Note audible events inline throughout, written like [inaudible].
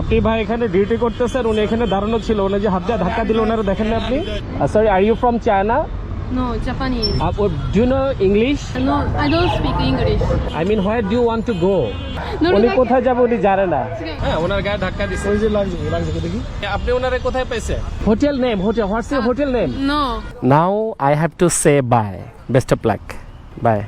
আপনি ভাই এখানে ডিউটি করতেছেন উনি এখানে দাঁড়ানো ছিল উনি যে হাত দিয়ে ধাক্কা দিল ওনারা দেখেন না আপনি? Sorry are you from China No, Japanese. Do know English No, I don't speak English. I mean where do want to go No, উনি no, কোথায় যাবে উনি জানে না. হ্যাঁ ওনার গায়ে ধাক্কা দিছে। ওই যে লাগছে লাগছে দেখি আপনি ওনারে কোথায় পাইছে hotel name hotel what's hotel name No. Now I have to say bye best of luck bye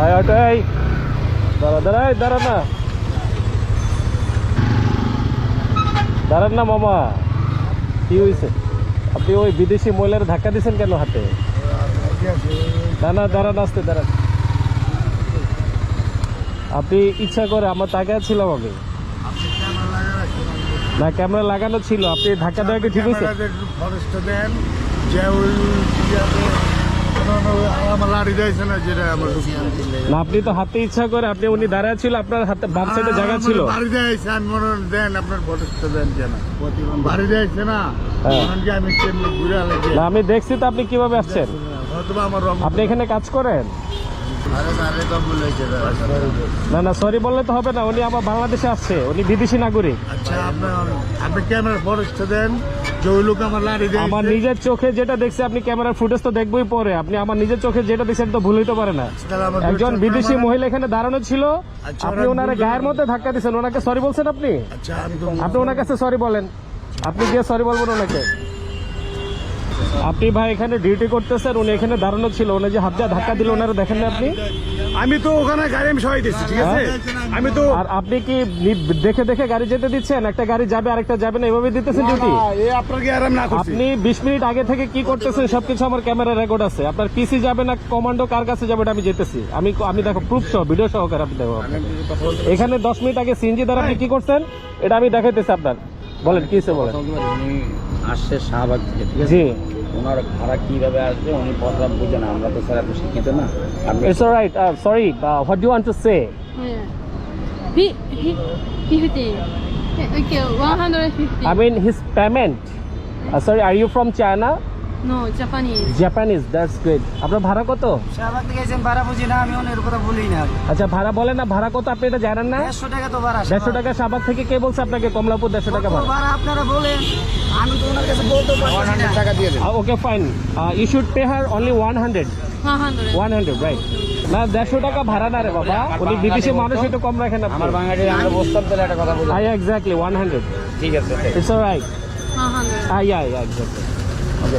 আয় অটাই দাঁড়া দাঁড়াই দাঁড়া না। দাঁড়ান না মামা। কি হয়েছে আপনি ওই বিদেশি মহিলার ধাক্কা দিয়েছেন কেন হাতে? না না দাঁড়ান আসতে দাঁড়ান আপনি ইচ্ছা করে, আমার তাকে ছিলাম আমি। না, ক্যামেরা লাগানো ছিল, আপনি ধাক্কা দেওয়া কি ঠিক হয়েছে আমার লাড়ি দিয়েছে না যেটা আমার না আপনি তো হাতে ইচ্ছা করে আপনি উনি দাঁড়ায় ছিল আপনার হাতে বাম সাইডে জায়গা ছিল। বাড়ি দিয়েছে আমি মনে দেন আপনার ফরেস্ট দেন কেন? বাড়ি দিয়েছে না হ্যাঁ। না আমি দেখছি তো আপনি কীভাবে আসছেন। হয়তো আমার রং আপনি এখানে কাজ করেন? আরে আরে তো বলেছে না না সরি বললে তো হবে না উনি আমার বাংলাদেশে আসছে উনি বিদেশি নাগরিক। আচ্ছা আপনার আপনি ক্যামেরা ফরেস্ট দেন যে ওই লোক আমার লাড়ি দিয়েছে আমার নিজের চোখে যেটা দেখছি আপনি ক্যামেরার ফুটেজ তো দেখবই পরে আপনি আমার নিজের চোখে যেটা দেখছেন তো ভুল হইতে পারে না। একজন বিদেশি মহিলা এখানে দাঁড়ানো ছিল আচ্ছা, আপনি ওনার গায়ের মধ্যে ধাক্কা দিচ্ছেন ওনাকে সরি বলছেন আপনি? আচ্ছা আপনি ওনার কাছে সরি বলেন। আপনি গিয়ে সরি বলবেন ওনাকে। আপনি ভাই এখানে ডিউটি করতেছেন উনি এখানে দাঁড়ানো ছিল উনি যে হাত দিয়ে ধাক্কা দিল ওনারা দেখেন না আপনি? আমি তো ওখানে গাড়ি আমি সবাই দিচ্ছি ঠিক আছে? আমি তো আর আপনি কি দেখে দেখে গাড়ি যেতে দিচ্ছেন? একটা গাড়ি যাবে আরেকটা যাবে না এভাবে দিতেছেন ডিউটি আপনি বিশ মিনিট আগে থেকে কি করতেছেন সবকিছু আমার ক্যামেরা রেকর্ড আছে। আপনার পিসি যাবে না কমান্ডো কার কাছে যাবে এটা আমি যেতেছি। আমি আমি দেখো প্রুফ সহ ভিডিও সহকারে আপনি দেখো এখানে দশ মিনিট আগে সিএনজি দ্বারা আপনি কি করছেন? এটা আমি দেখাইতেছি আপনার। বলেন কি সে বলেন উনি আসছে শাহবাগ থেকে ঠিক আছে ওনার ভাড়া কীভাবে আসবে উনি কথা বুঝে না আমরা তো স্যার এত শিক্ষিত না it's alright sorry what do want to say Yeah. Fi- fi- Fifty. Okay, one hundred fifty. I mean Japanese. Japanese that's great আপনার ভাড়া কত? শাহবাগ থেকে এসে ভাড়া বুঝি না আমি ওনের কথা বলি না। আচ্ছা ভাড়া বলেন না ভাড়া কত আপনি এটা জানেন না? দেড়শো টাকা তো ভাড়া দেড়শো টাকা শাহবাগ থেকে কে বলছে আপনাকে? কমলাপুর দেড়শো টাকা ভাড়া। ভাড়া আপনারা বলেন? আমি তো ওনার কাছে বলতে পারছি না। টাকা দিয়ে দেন okay fine you should pay her only one hundred One hundred. One hundred right না দেড়শো টাকা ভাড়া না রে বাবা। উনি বিদেশি মানুষ একটু কম রাখেন আমার বাঙালি আমরা বসতাম তাহলে একটা কথা বলব আই এক্স্যাক্টলি ওয়ান হান্ড্রেড ঠিক আছে it's right One I I exactly okay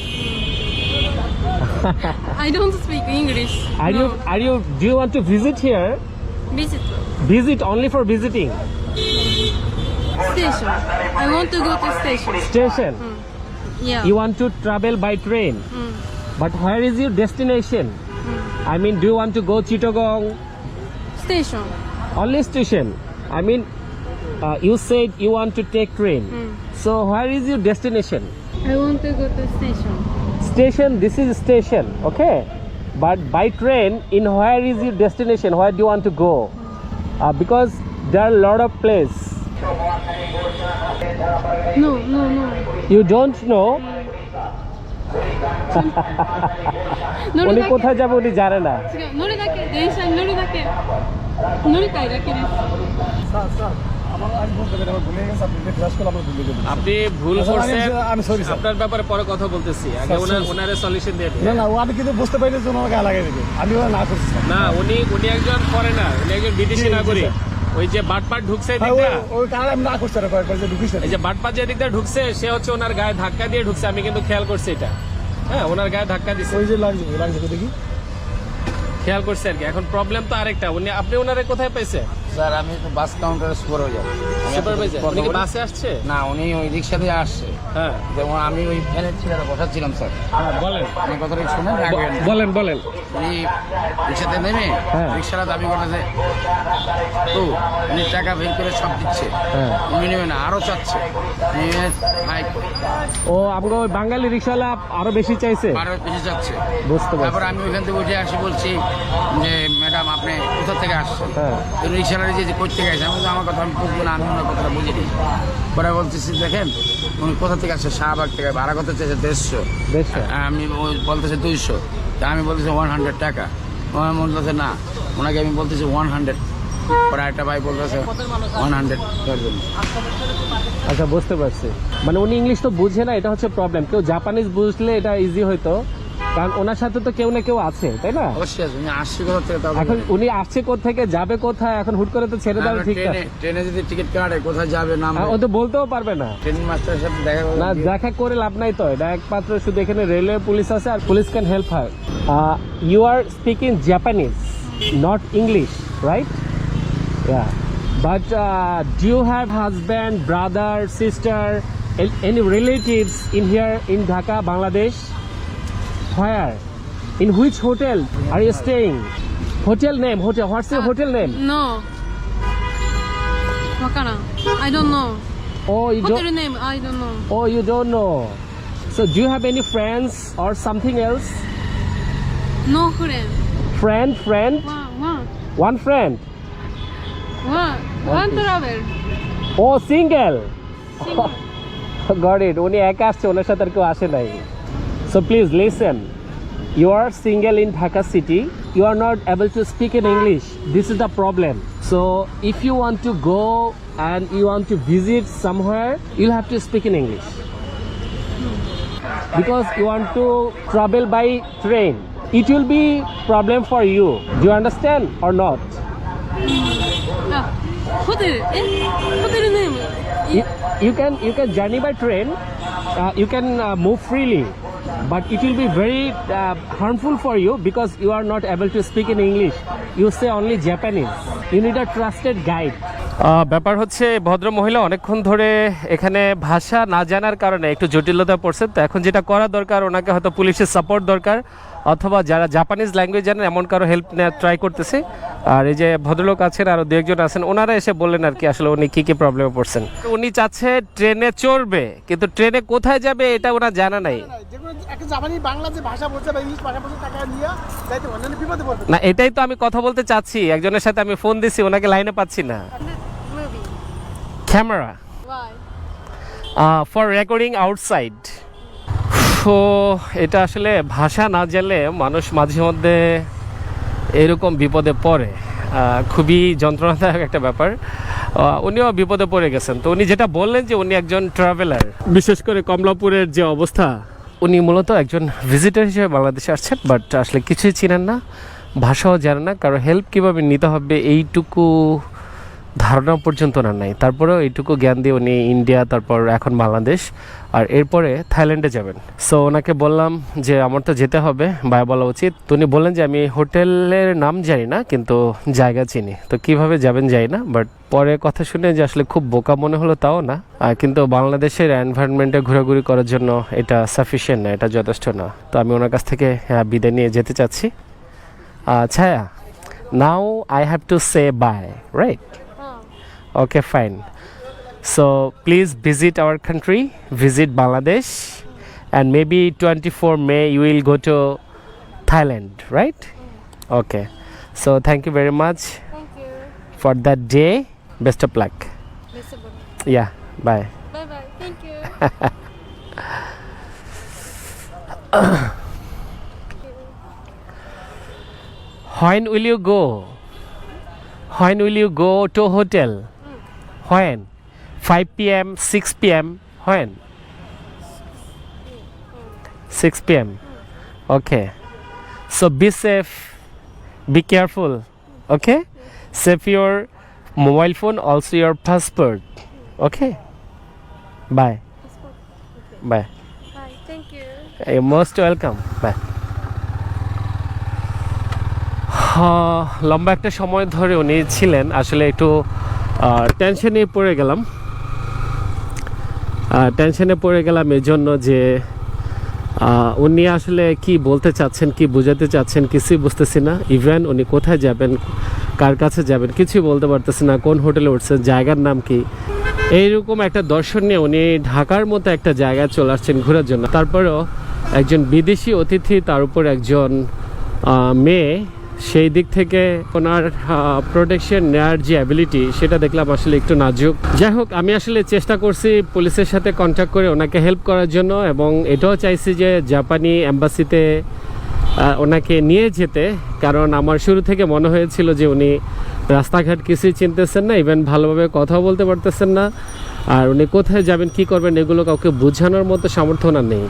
I don't speak English. Are no. you are you do you want to visit here? visit Visit only for visiting station? I want to go to station. station. Yeah. You want to travel by train, Mm. but where is your destination? I mean, do you want to go Chittagong? Station. Only station. I mean, uh, you said you want to take train. Mm. So where is your destination? I want to go to station station this is station okay? But by train in where is your destination? Where do you want to go? Uh, because there are a lot of places no no no. You don't know? উনি কোথায় যাবে উনি জানে না নড়ি আপনি ভুল করছেন আপনার ব্যাপারে পরে কথা বলতেছি। আগে ওনার ওনারে সলিউশন দিয়ে না না কিন্তু বুঝতে পারি যে না করছি না উনি উনি একজন উনি একজন বিদেশি নাগরিক। ওই যে বাটপাট ঢুকছে এই যে বাটপাট যে দিকটা ঢুকছে সে হচ্ছে ওনার গায়ে ধাক্কা দিয়ে ঢুকছে। আমি কিন্তু খেয়াল করছি এটা। হ্যাঁ ওনার গায়ে ধাক্কা দিচ্ছে ওই যে লাগছে লাগছে দেখি। খেয়াল করছে আর কি। এখন প্রবলেম তো আরেকটা। উনি আপনি ওনারে কোথায় পাইছে স্যার আমি তো বাস কাউন্টারে সুপারভাইজার সুপারভাইজার উনি কি বাসে আসছে? না উনি ওই রিক্সা দিয়ে আসছে। হ্যাঁ। যেমন আমি ওই ফ্যানের ছেলেরা বসাচ্ছিলাম স্যার। হ্যাঁ বলেন। আমি কথাটা শুনেন বলেন বলেন। উনি রিক্সাতে নেমে হ্যাঁ। রিক্সাটা দাবি করতেছে তো উনি টাকা বের করে সব দিচ্ছে। হ্যাঁ। উনি নেবে না আরও চাচ্ছে। ও আমাকে ওই বাঙালি রিক্সাওয়ালা আরও বেশি চাইছে? আরও বেশি চাচ্ছে। বুঝতে তারপর আমি ওইখান থেকে উঠে আসি বলছি যে ম্যাডাম আপনি কোথা থেকে আসছেন? হ্যাঁ। যে করতে গেছে আমি আমার কথা আমি বুঝব না আমি ওনার কথাটা বুঝিনি পরে বলতেছি দেখেন উনি কোথা থেকে আসছে? শাহবাগ থেকে ভাড়া কত চাইছে দেড়শো। আমি বলতেছে দুইশো। তা আমি বলতেছি ওয়ান হান্ড্রেড টাকা। ওনার বলতেছে না। ওনাকে আমি বলতেছি ওয়ান হান্ড্রেড। পরে একটা ভাই বলতেছে ওয়ান হান্ড্রেড। আচ্ছা বুঝতে পারছি। মানে উনি ইংলিশ তো বুঝে না এটা হচ্ছে প্রবলেম কেউ জাপানিজ বুঝলে এটা ইজি হইতো। কারণ ওনার সাথে তো কেউ না কেউ আছে তাই না? অবশ্যই আছে উনি আসছে কোথা থেকে তাও এখন উনি আসছে থেকে যাবে কোথায় এখন হুট করে তো ছেড়ে দেওয়া ঠিক না। ট্রেনে ট্রেনে যদি টিকিট কাটে কোথায় যাবে না হ্যাঁ, ও তো বলতেও পারবে না। ট্রেন মাস্টারের সাথে দেখা না দেখা করে লাভ নাই তো এটা একমাত্র শুধু এখানে রেলওয়ে পুলিশ আছে আর police can help her you are speaking Japanese not English right do you have husband, brother, sister, a- any relatives in here in Dhaka, Bangladesh? Where? In which hotel are you staying? Hotel name, hotel. What's your hotel name? No. Wakara. I don't know. Oh, you Hotel don't. name, I don't know. Oh, you don't know. So, do you have any friends or something else? No friend. Friend, friend, One, one, one friend. one, one travel. Oh, single. Single. Got it উনি একা আসছে ওনার সাথে আর কেউ আসে নাই So please listen. You are single in Dhaka city. You are not able to speak in English. This is the problem. So if you want to go and you want to visit somewhere, you'll have to speak in English. Because you want to travel by train. It will be problem for you. Do you understand or not? name you, you can you can journey by train uh, you can uh, move freely but it will be very uh, harmful for you because you are not able to speak in english you say only japanese you need a trusted guide ব্যাপার হচ্ছে ভদ্র মহিলা অনেকক্ষণ ধরে এখানে ভাষা না জানার কারণে একটু জটিলতা পড়ছে তো এখন যেটা করা দরকার ওনাকে হয়তো পুলিশের সাপোর্ট দরকার অথবা যারা জাপানিজ ল্যাঙ্গুয়েজ জানেন এমন কারও হেল্প নেওয়ার ট্রাই করতেছে। আর এই যে ভদ্রলোক আছেন আরও দু একজন আছেন ওনারা এসে বললেন আর কি আসলে উনি কী কী প্রবলেমে পড়ছেন। উনি চাচ্ছে ট্রেনে চড়বে কিন্তু ট্রেনে কোথায় যাবে এটা ওনার জানা নাই। যেগুলো একটা জাপানি বাংলা যে ভাষা বলছে বা ইংলিশ ভাষা বলছে টাকা নিয়ে যাইতে অন্যান্য বিপদে পড়বে। না এটাই তো আমি কথা বলতে চাচ্ছি একজনের সাথে আমি ফোন দিছি ওনাকে লাইনে পাচ্ছি না। ক্যামেরা ফর রেকর্ডিং আউটসাইড এটা আসলে ভাষা না জানলে মানুষ মাঝে মধ্যে এরকম বিপদে পড়ে। খুবই যন্ত্রণাদায়ক একটা ব্যাপার। উনিও বিপদে পড়ে গেছেন। তো উনি যেটা বললেন যে উনি একজন ট্রাভেলার বিশেষ করে কমলাপুরের যে অবস্থা, উনি মূলত একজন ভিজিটার হিসেবে বাংলাদেশে আসছেন বাট আসলে কিছুই চিনেন না। ভাষাও জানেন না, কারও হেল্প কীভাবে নিতে হবে এইটুকু ধারণা পর্যন্ত না নাই। তারপরেও এইটুকু জ্ঞান দিয়ে উনি ইন্ডিয়া, তারপর এখন বাংলাদেশ, আর এরপরে থাইল্যান্ডে যাবেন। সো ওনাকে বললাম যে, আমার তো যেতে হবে বাই বলা উচিত। তো উনি বললেন যে, আমি হোটেলের নাম জানি না, কিন্তু জায়গা চিনি। তো কীভাবে যাবেন জানি না বাট পরে কথা শুনে যে, আসলে খুব বোকা মনে হলো তাও না। কিন্তু বাংলাদেশের এনভায়রনমেন্টে ঘোরাঘুরি করার জন্য এটা সাফিসিয়েন্ট না, এটা যথেষ্ট না। তো আমি ওনার কাছ থেকে বিদায় নিয়ে যেতে চাচ্ছি। ছায়া now I have to say bye right. Okay, fine. So please visit our country, visit Bangladesh, and maybe 24 May you will go to Thailand, right? Okay. So thank you very much Thank you. for that day. Best of luck. Visible. Yeah. Bye. Bye bye. Thank you. [laughs] When will you go? When will you go to hotel? হয় five P M six P M হয় six P M okay so be safe be careful okay safe your mobile phone also your passport okay bye bye thank most welcome bye লম্বা একটা সময় ধরে উনি ছিলেন। আসলে একটু টেনশনে পড়ে গেলাম। টেনশনে পড়ে গেলাম এই জন্য যে উনি আসলে কি বলতে চাচ্ছেন, কি বোঝাতে চাচ্ছেন কিছুই বুঝতেছি না। ইভেন উনি কোথায় যাবেন, কার কাছে যাবেন কিছুই বলতে পারতেছি না, কোন হোটেলে উঠছেন, জায়গার নাম কি। এইরকম একটা দর্শন নিয়ে উনি ঢাকার মতো একটা জায়গায় চলে আসছেন ঘোরার জন্য। তারপরেও একজন বিদেশি অতিথি, তার উপর একজন মেয়ে সেই দিক থেকে ওনার প্রোটেকশন নেওয়ার যে অ্যাবিলিটি সেটা দেখলাম আসলে একটু নাজুক। যাই হোক, আমি আসলে চেষ্টা করছি পুলিশের সাথে কন্ট্যাক্ট করে ওনাকে হেল্প করার জন্য এবং এটাও চাইছি যে জাপানি অ্যাম্বাসিতে ওনাকে নিয়ে যেতে। কারণ আমার শুরু থেকে মনে হয়েছিল যে উনি রাস্তাঘাট কিছুই চিনতেছেন না ইভেন ভালোভাবে কথাও বলতে পারতেছেন না। আর উনি কোথায় যাবেন, কি করবেন, এগুলো কাউকে বোঝানোর মতো সামর্থ্য ওনার নেই।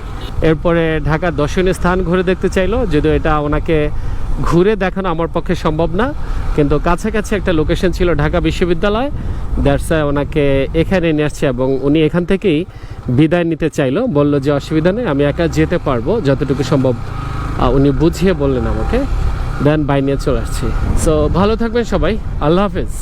এরপরে ঢাকার দর্শনীয় স্থান ঘুরে দেখতে চাইলো, যদিও এটা ওনাকে ঘুরে দেখানো আমার পক্ষে সম্ভব না, কিন্তু কাছাকাছি একটা লোকেশন ছিল ঢাকা বিশ্ববিদ্যালয়। দ্যাটসায় ওনাকে এখানে নিয়ে আসছে এবং উনি এখান থেকেই বিদায় নিতে চাইলো, বলল যে অসুবিধা নেই, আমি একা যেতে পারব, যতটুকু সম্ভব উনি বুঝিয়ে বললেন আমাকে। দেন বাই নিয়ে চলে আসছি। সো ভালো থাকবেন সবাই, আল্লাহ হাফেজ।